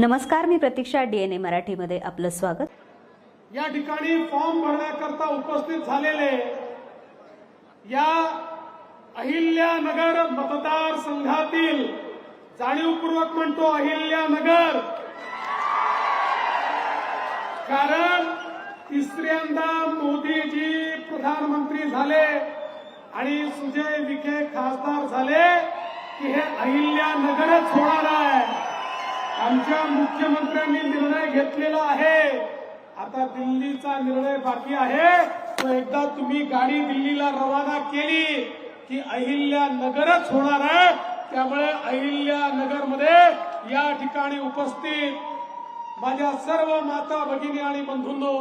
नमस्कार मी प्रतीक्षा डीएनए मराठीमध्ये आपलं स्वागत. या ठिकाणी फॉर्म भरण्याकरता उपस्थित झालेले या अहिल्यानगर मतदारसंघातील जाणीवपूर्वक म्हणतो अहिल्यानगर कारण तिसऱ्यांदा मोदीजी प्रधानमंत्री झाले आणि सुजय विखे खासदार झाले की हे अहिल्यानगरच होणार आहे. आमच्या मुख्यमंत्र्यांनी निर्णय घेतलेला आहे. आता दिल्लीचा निर्णय बाकी आहे. तो एकदा तुम्ही गाडी दिल्लीला रवाना केली की अहिल्या नगरच होणार आहे. त्यामुळे अहिल्या नगरमध्ये या ठिकाणी उपस्थित माझ्या सर्व माता भगिनी आणि बंधूंनो